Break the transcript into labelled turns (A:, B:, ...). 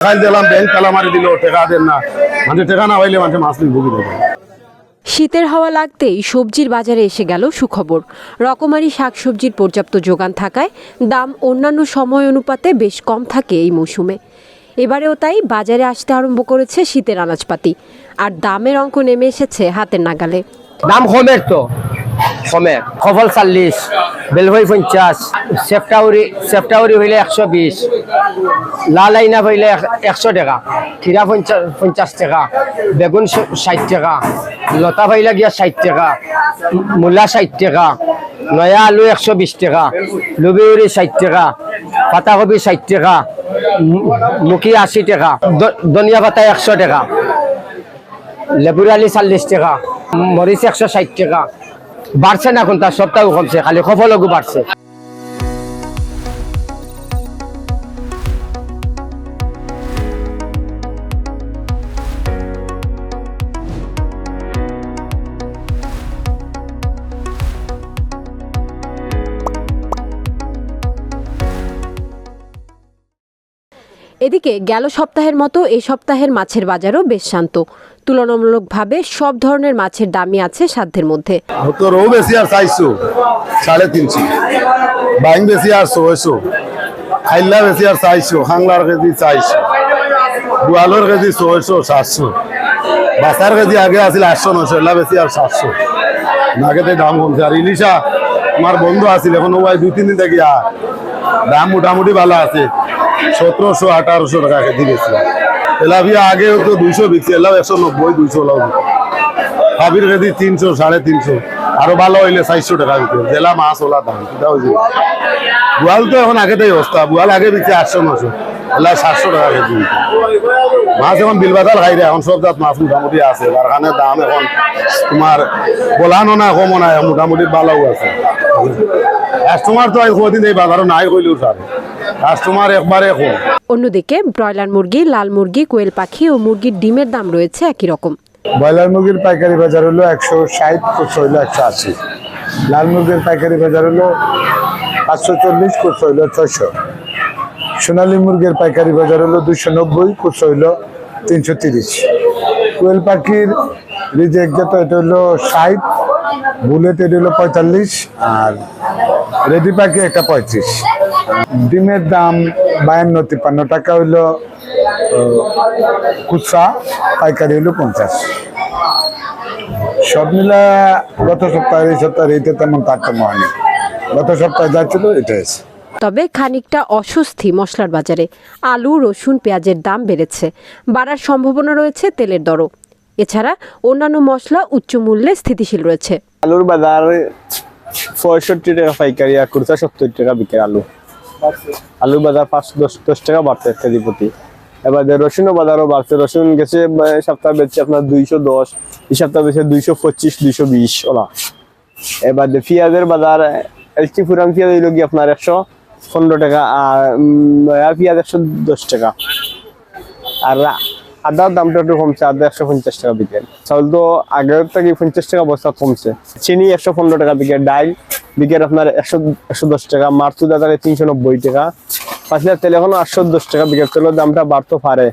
A: খাইল দিলাম ব্যাংক তালা মারি দিল টেকা দেন না। মানে টেকা না পাইলে মানে মাছ নিয়ে ভুগি দেবে।
B: শীতের হাওয়া লাগতেই সবজির বাজারে এসে গেল সুখবর। রকমারি শাকসবজির পর্যাপ্ত যোগান থাকায় দাম অন্যান্য সময় অনুপাতে বেশ কম থাকে এই মৌসুমে। এবারেও তাই বাজারে আসতে আরম্ভ করেছে শীতের আনাজপাতি। আর দামের অঙ্ক নেমে এসেছে হাতের নাগালে।
C: দাম কমের তো। কমের কফল চাল্লিশ বেলভই পঞ্চাশ সেফটাউরি সেফটাউরি হইলে একশো বিশ। লাল আইনা এক- একশো টাকা খিরা পঞ্চাশ টাকা, বেগুন ষাট টাকা, লতা ভাইলা গিয়া ষাট টাকা, মূলা ষাট টাকা, নয়া আলু একশো বিশ টাকা লুবিউরি ষাট টাকা, পাতাকপি ষাট টাকা মুখি আশি টাকা ধনিয়া পাতা একশো টাকা লেবুর আলি চল্লিশ টাকা মরিচ একশো ষাট টাকা বাড়ছে না তার সপ্তাহ কমছে, খালি সফলগু বাড়ছে
B: এদিকে গেল সপ্তাহের মতো এই সপ্তাহের মাছের বাজারও বেশ শান্ত। তুলনামূলকভাবে সব ধরনের মাছের দামই আছে সাধ্যের মধ্যে।
A: সাড়ে তিনশো। ছয়শো। হাংলার ছয়শো, সাতশো। বাসার আগে আছিল আটশো আর সাতশো। দাম আর ইলিশা, আমার বন্ধু আছিল, এখন ওই দুই, তিন দিন থেকে দাম মোটামুটি ভালো আছে। সতেরোশো, আঠারোশো টাকা কেজি বেশি এলাভিয়া আগে তো দুইশো বিকছে এলাও একশো নব্বই, দুইশো লাভ হাবির কেজি তিনশো, সাড়ে তিনশো। আরও ভালো হইলে চারশো টাকা বিক্রি জেলা মাছ ওলা দাম সেটা হয়েছে বুয়াল তো এখন আগেতেই অবস্থা। বুয়াল আগে বিকছে আটশো, নশো। এলা সাতশো টাকা কেজি বিক্রি। মাছ এখন বিলবাতাল খাই রে এখন সব জাত মাছ মোটামুটি আছে। তার কারণে দাম এখন তোমার বলানো না, কমো নাই মোটামুটি ভালোও আছে। কাস্টমার তো কদিন এই বাজারও নাই কইলেও স্যার কাস্টমার একবারে কম।
B: অন্যদিকে ব্রয়লার মুরগি লাল মুরগি কোয়েল পাখি ও মুরগির ডিমের দাম রয়েছে একই রকম
D: ব্রয়লার মুরগির পাইকারি বাজার হলো একশো ষাট খুচরো হইল একশো আশি। লাল মুরগির পাইকারি বাজার হলো পাঁচশো চল্লিশ খুচরো হইল ছয়শো। সোনালী মুরগির পাইকারি বাজার হলো দুশো নব্বই খুচরো হইল তিনশো তিরিশ কোয়েল পাখির রিজেক্ট যেটা এটা হলো ষাট বুলেট এটা হলো পঁয়তাল্লিশ আর রেডি পাখি একটা পঁয়ত্রিশ। ডিমের দাম বায়ান্ন তিপ্পান্ন টাকা হইল কুচা পাইকারি হলো পঞ্চাশ। সব মিলা গত সপ্তাহে এই সপ্তাহে এইটা তেমন তারতম্য হয়নি। গত সপ্তাহে যা ছিল এটা এসে
B: তবে খানিকটা অস্বস্তি মশলার বাজারে। আলু রসুন পেঁয়াজের দাম বেড়েছে। বাড়ার সম্ভাবনা রয়েছে তেলের দরও। এছাড়া অন্যান্য মশলা উচ্চ মূল্যে স্থিতিশীল রয়েছে।
E: আলুর বাজার পঁয়ষট্টি টাকা পাইকারি আর কুড়িটা সত্তর টাকা বিকে আলু। আলুর বাজার পাঁচ দশ দশ টাকা বাড়ছে কেজি প্রতি এবার রসুনও বাজারও বাড়ছে, রসুন গেছে সপ্তাহ বেচছে আপনার দুইশো দশ, এই সপ্তাহ বেচছে দুইশো পঁচিশ, দুইশো বিশ, ওলা। এবার পেঁয়াজের বাজার, এলচি পুরান পেঁয়াজ হইল কি আপনার একশো পনেরো টাকা, আর পেঁয়াজ একশো দশ টাকা। আর আদার দামটা একটু কমছে, আদা একশো পঞ্চাশ টাকা বিকেল। চাউল তো আগের থেকে পঞ্চাশ টাকা বস্তা কমছে। চিনি একশো পনেরো টাকা বিকে ডাইল বিকেল আপনার একশো একশো দশ টাকা মারচুদা তিনশো নব্বই টাকা পাঁচ হাজার তেল এখন আটশো দশ টাকা বিকেল, তেলের দামটা বাড়তে পারে।